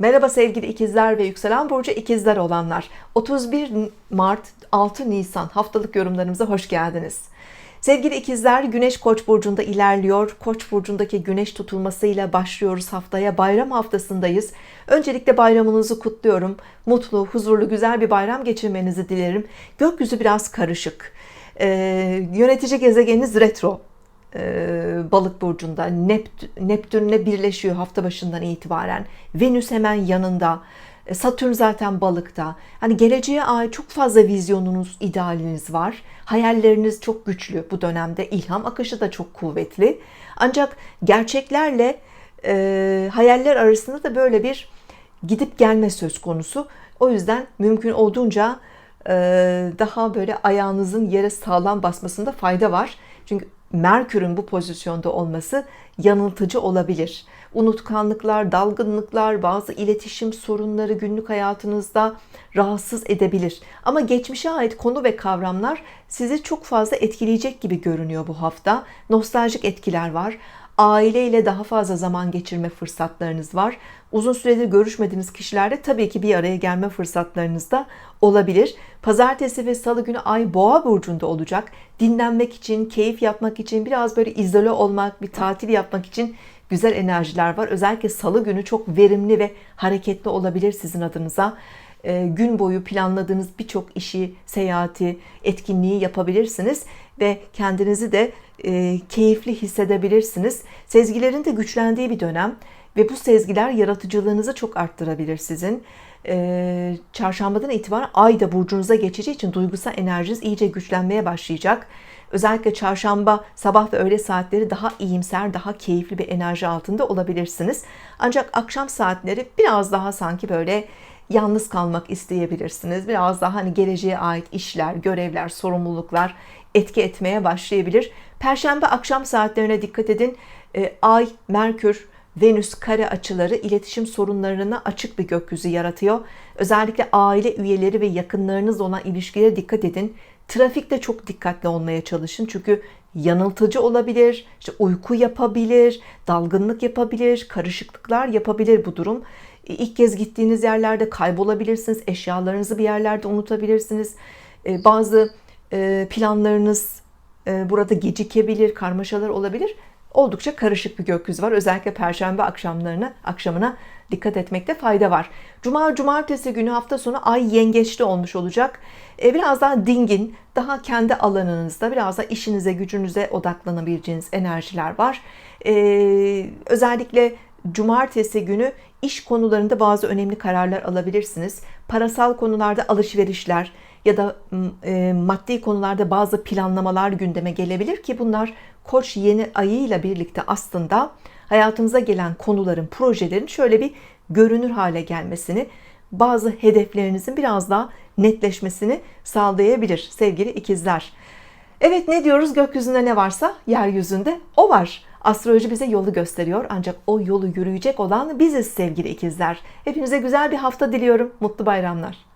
Merhaba sevgili ikizler ve yükselen burcu ikizler olanlar. 31 Mart 6 Nisan haftalık yorumlarımıza hoş geldiniz. Sevgili ikizler Güneş Koç burcunda ilerliyor. Koç burcundaki güneş tutulmasıyla başlıyoruz haftaya. Bayram haftasındayız. Öncelikle bayramınızı kutluyorum. Mutlu, huzurlu, güzel bir bayram geçirmenizi dilerim. Gökyüzü biraz karışık. Ee, yönetici gezegeniniz retro e, balık burcunda Nept Neptünle birleşiyor hafta başından itibaren. Venüs hemen yanında e, Satürn zaten balıkta. Hani geleceğe ait çok fazla vizyonunuz idealiniz var. Hayalleriniz çok güçlü bu dönemde. İlham akışı da çok kuvvetli. Ancak gerçeklerle e, hayaller arasında da böyle bir gidip gelme söz konusu. O yüzden mümkün olduğunca e, daha böyle ayağınızın yere sağlam basmasında fayda var çünkü Merkür'ün bu pozisyonda olması yanıltıcı olabilir. Unutkanlıklar, dalgınlıklar, bazı iletişim sorunları günlük hayatınızda rahatsız edebilir. Ama geçmişe ait konu ve kavramlar sizi çok fazla etkileyecek gibi görünüyor bu hafta. Nostaljik etkiler var. Aileyle daha fazla zaman geçirme fırsatlarınız var. Uzun süredir görüşmediğiniz kişilerle tabii ki bir araya gelme fırsatlarınız da olabilir. Pazartesi ve salı günü ay boğa burcunda olacak. Dinlenmek için, keyif yapmak için, biraz böyle izole olmak, bir tatil yapmak için güzel enerjiler var. Özellikle salı günü çok verimli ve hareketli olabilir sizin adınıza. Ee, gün boyu planladığınız birçok işi, seyahati, etkinliği yapabilirsiniz ve kendinizi de e, keyifli hissedebilirsiniz. Sezgilerin de güçlendiği bir dönem ve bu sezgiler yaratıcılığınızı çok arttırabilir sizin. Ee, çarşambadan itibaren ay da burcunuza geçeceği için duygusal enerjiniz iyice güçlenmeye başlayacak. Özellikle çarşamba sabah ve öğle saatleri daha iyimser, daha keyifli bir enerji altında olabilirsiniz. Ancak akşam saatleri biraz daha sanki böyle yalnız kalmak isteyebilirsiniz. Biraz daha hani geleceğe ait işler, görevler, sorumluluklar etki etmeye başlayabilir. Perşembe akşam saatlerine dikkat edin. Ee, ay, Merkür, Venüs kare açıları iletişim sorunlarına açık bir gökyüzü yaratıyor. Özellikle aile üyeleri ve yakınlarınızla olan ilişkilere dikkat edin. Trafikte çok dikkatli olmaya çalışın çünkü yanıltıcı olabilir, işte uyku yapabilir, dalgınlık yapabilir, karışıklıklar yapabilir bu durum. İlk kez gittiğiniz yerlerde kaybolabilirsiniz, eşyalarınızı bir yerlerde unutabilirsiniz. Ee, bazı e, planlarınız e, burada gecikebilir, karmaşalar olabilir oldukça karışık bir gökyüzü var. Özellikle perşembe akşamlarına, akşamına dikkat etmekte fayda var. Cuma, cumartesi günü hafta sonu ay yengeçli olmuş olacak. E, biraz daha dingin, daha kendi alanınızda, biraz da işinize, gücünüze odaklanabileceğiniz enerjiler var. E, özellikle cumartesi günü iş konularında bazı önemli kararlar alabilirsiniz. Parasal konularda alışverişler, ya da e, maddi konularda bazı planlamalar gündeme gelebilir ki bunlar Koç yeni ayıyla birlikte aslında hayatımıza gelen konuların, projelerin şöyle bir görünür hale gelmesini, bazı hedeflerinizin biraz daha netleşmesini sağlayabilir sevgili ikizler. Evet ne diyoruz gökyüzünde ne varsa yeryüzünde o var. Astroloji bize yolu gösteriyor ancak o yolu yürüyecek olan biziz sevgili ikizler. Hepinize güzel bir hafta diliyorum. Mutlu bayramlar.